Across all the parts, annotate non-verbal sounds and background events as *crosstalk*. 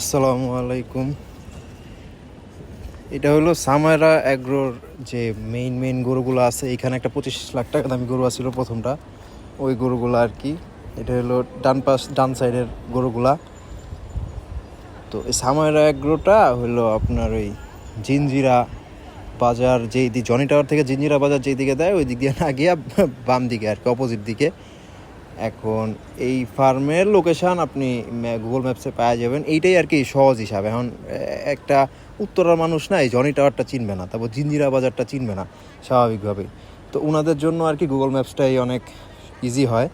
আসসালামু আলাইকুম। এটা হলো সামারা অ্যাগ্রোর যে মেইন মেইন গরুগুলো আছে, এখানে একটা পঁচিশ লাখ টাকা দামি গরু আছিল প্রথমটা। ওই গরুগুলো আর কি। এটা হলো ডান পাশ, ডান সাইডের গরুগুলা। তো এই সামারা অ্যাগ্রোটা হলো আপনার ওই জিঞ্জিরা বাজার, যেই দিক জনি টাওয়ার থেকে জিঞ্জিরা বাজার যেই দিকে দেয়, ওই দিক দিয়ে না গিয়ে বাম দিকে আর কি অপোজিট দিকে। এখন এই ফার্মের লোকেশান আপনি গুগল ম্যাপসে পাওয়া যাবেন। এইটাই আর কি সহজ হিসাবে। এখন একটা উত্তরার মানুষ না এই জনি টাওয়ারটা চিনবে না, তারপর জিঞ্জিরা বাজারটা চিনবে না, স্বাভাবিকভাবেই। তো ওনাদের জন্য আর কি গুগল ম্যাপসটাই অনেক ইজি হয়।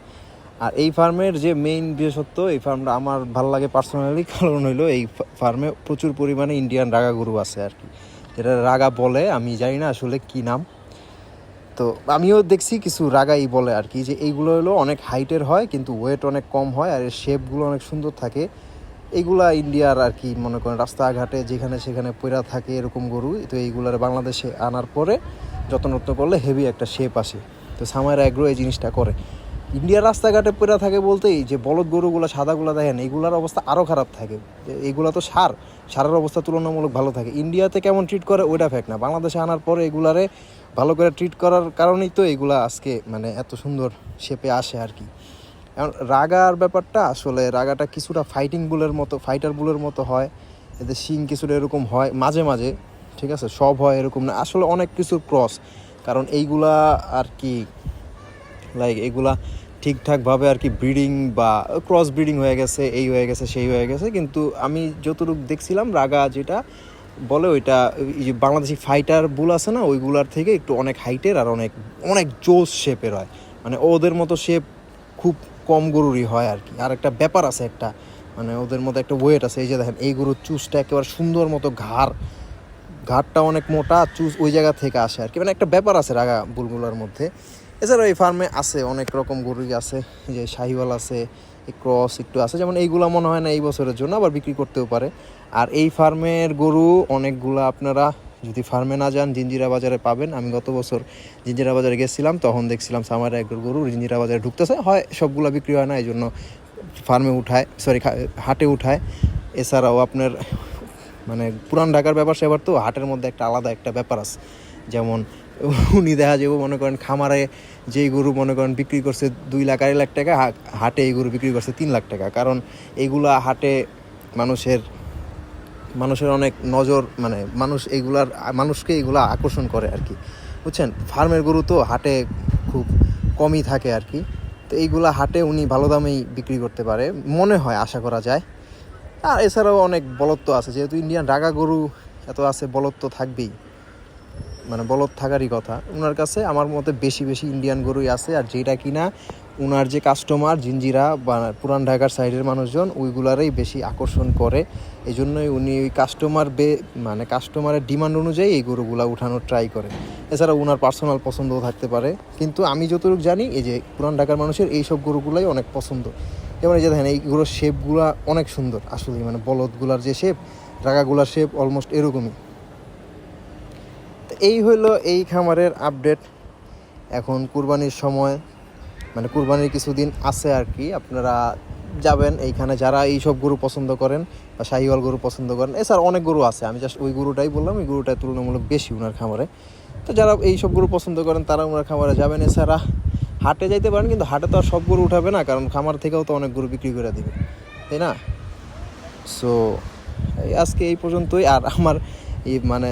আর এই ফার্মের যে মেইন বিশেষত্ব এই ফার্মটা আমার ভালো লাগে পার্সোনালি *laughs* কারণ হইল এই ফার্মে প্রচুর পরিমাণে ইন্ডিয়ান রাগা গরু আছে আর কি। যেটা রাগা বলে, আমি জানি না আসলে কি নাম। তো আমিও দেখছি কিছু রাগাই বলে আর কি, যে এইগুলো হলো অনেক হাইটের হয়, কিন্তু ওয়েট অনেক কম হয় আর এর শেপগুলো অনেক সুন্দর থাকে। এইগুলা ইন্ডিয়ার আর কি, মনে করেন রাস্তাঘাটে যেখানে সেখানে পয়রা থাকে এরকম গরু, তো এইগুলার বাংলাদেশে আনার পরে যত্ন করলে হেভি একটা শেপ আসে। তো সামার অ্যাগ্রো এই জিনিসটা করে। ইন্ডিয়ার রাস্তাঘাটে পয়রা থাকে বলতেই যে বলদ গরুগুলো, সাদাগুলো দেখেন, এইগুলার অবস্থা আরও খারাপ থাকে। যে এইগুলা তো সার, সারের অবস্থা তুলনামূলক ভালো থাকে। ইন্ডিয়াতে কেমন ট্রিট করে, ওইটা ফ্যাক্ট না। বাংলাদেশে আনার পরে এগুলারে ভালো করে ট্রিট করার কারণেই তো এগুলা আজকে মানে এত সুন্দর শেপে আসে আর কি। এখন রাগার ব্যাপারটা আসলে রাগাটা কিছুটা ফাইটিং বুলের মতো ফাইটার বুলের মতো হয়। এতে শিং কিছুটা এরকম হয় মাঝে মাঝে, ঠিক আছে? সব হয় এরকম না। আসলে অনেক কিছুর ক্রস কারণ এইগুলা আর কি লাইক এগুলা ঠিকঠাকভাবে আর কি ব্রিডিং বা ক্রস ব্রিডিং হয়ে গেছে, এই হয়ে গেছে, সেই হয়ে গেছে। কিন্তু আমি যতটুকু দেখছিলাম রাগা যেটা বলে ওইটা যে বাংলাদেশি ফাইটার বুল আছে না, ওইগুলার থেকে একটু অনেক হাইটের আর অনেক অনেক জোস শেপের হয়। মানে ওদের মতো শেপ খুব কম গরুরই হয় আর কি। আর একটা ব্যাপার আছে একটা মানে ওদের মধ্যে একটা ওয়েট আছে, এই যে দেখেন, এই গরুর চুজটা একেবারে সুন্দর মতো ঘাড় ঘাটটা অনেক মোটা চুজ ওই জায়গা থেকে আসে আর কি। মানে একটা ব্যাপার আছে রাগা বুলগুলার মধ্যে। এছাড়াও এই ফার্মে আছে, অনেক রকম গরুই আছে যে শাহিওয়াল আছে ক্রস একটু আছে, যেমন এইগুলা মনে হয় না এই বছরের জন্য, আবার বিক্রি করতেও পারে। আর এই ফার্মের গরু অনেকগুলা আপনারা যদি ফার্মে না যান, জিঞ্জিরা বাজারে পাবেন। আমি গত বছর জিঞ্জিরা বাজারে গেছিলাম, তখন দেখছিলাম সামারে এক গরু জিঞ্জিরা বাজারে ঢুকতেছে। হয় সবগুলো বিক্রি হয় না এই জন্য ফার্মে উঠায় সরি হাটে উঠায়। এছাড়াও আপনার মানে পুরান ঢাকার ব্যাপার সেবার তো, হাটের মধ্যে একটা আলাদা একটা ব্যাপার আছে। যেমন উনি দেখা যাব, মনে করেন খামারে যেই গরু মনে করেন বিক্রি করছে দুই লাখ আড়াই লাখ টাকা হাটে এই গরু বিক্রি করছে তিন লাখ টাকা। কারণ এইগুলা হাটে মানুষের মানুষের অনেক নজর মানে মানুষ এইগুলার মানুষকে এইগুলা আকর্ষণ করে আর কি। বুঝছেন? ফার্মের গরু তো হাটে খুব কমই থাকে আর কি। তো এইগুলা হাটে উনি ভালো দামেই বিক্রি করতে পারে, মনে হয়, আশা করা যায়। আর এছাড়াও অনেক বলত্ব আছে, যেহেতু ইন্ডিয়ান রাগা গরু এত আছে, বলত্ব থাকবেই। মানে বলদ থাকারই কথা। ওনার কাছে আমার মতে বেশি বেশি ইন্ডিয়ান গরুই আছে, আর যেটা কিনা ওনার যে কাস্টমার জিঞ্জিরা বা পুরান ঢাকার সাইডের মানুষজন, ওইগুলারই বেশি আকর্ষণ করে। এই জন্যই উনি ওই কাস্টমার বে মানে কাস্টমারের ডিমান্ড অনুযায়ী এই গরুগুলা উঠানোর ট্রাই করে। এছাড়া ওনার পার্সোনাল পছন্দও থাকতে পারে। কিন্তু আমি যতটুকু জানি, এই যে পুরান ঢাকার মানুষের এই সব গরুগুলাই অনেক পছন্দ। যেমন এই যে দেখেন এইগুলোর শেপগুলা অনেক সুন্দর আসলে মানে বলদগুলার যে শেপ, রাগাগুলার শেপ অলমোস্ট এরকমই। তো এই হলো এই খামারের আপডেট এখন কুরবানির সময় মানে কুরবানির কিছুদিন আছে আর কি। আপনারা যাবেন এইখানে যারা এই সব গরু পছন্দ করেন বা শাহিওয়াল গরু পছন্দ করেন এছাড়া অনেক গরু আছে। আমি জাস্ট ওই গরুটাই বললাম, ওই গরুটাই তুলনামূলক বেশি ওনার খামারে। তো যারা এই সব গরু পছন্দ করেন, তারা ওনার খামারে যাবেন। এছাড়া হাটে যাইতে পারেন, কিন্তু হাটে তো আর সব গরু উঠাবে না, কারণ খামার থেকেও তো অনেক গরু বিক্রি করে দিবে। তাই না? সো আজকে এই পর্যন্তই। আর আমার মানে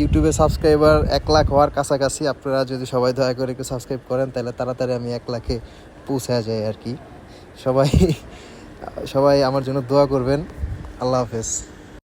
ইউটিউবে সাবস্ক্রাইবার এক লাখ হওয়ার কাছাকাছি, আপনারা যদি সবাই দয়া করে একটু সাবস্ক্রাইব করেন, তাহলে তাড়াতাড়ি আমি এক লাখে পৌঁছা যাই আর কি। সবাই সবাই আমার জন্য দোয়া করবেন। আল্লাহ হাফেজ।